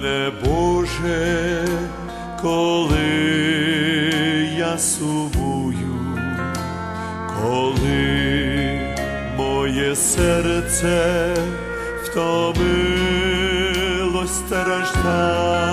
мене, Боже, коли я сумую, коли моє серце втомилось страждає.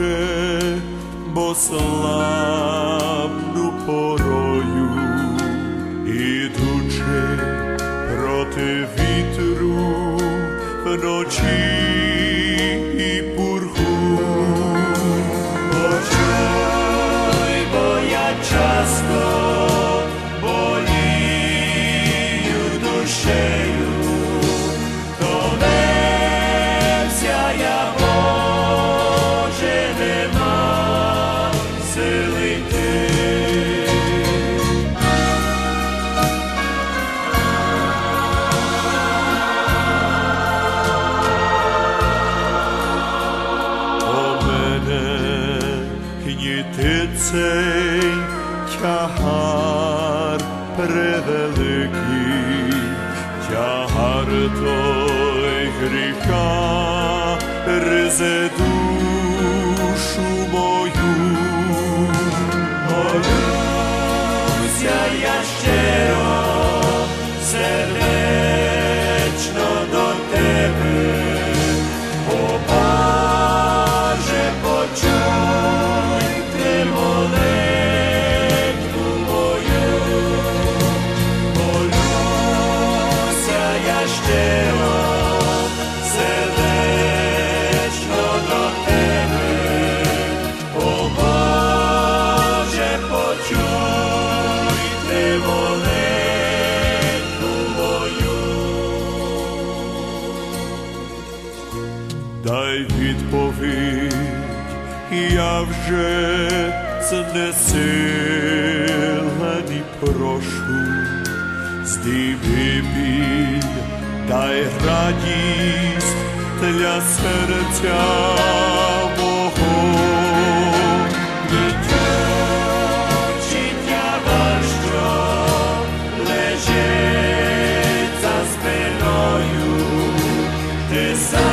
Боже, бо слабну порою, ідучи проти вітру вночі тягар превеликий, тягар той гріха ризе душу мою. Молюся я щиро, дай відповідь, я вже знесилені прошу, здійми біль, дай радість для серця мого. Desire.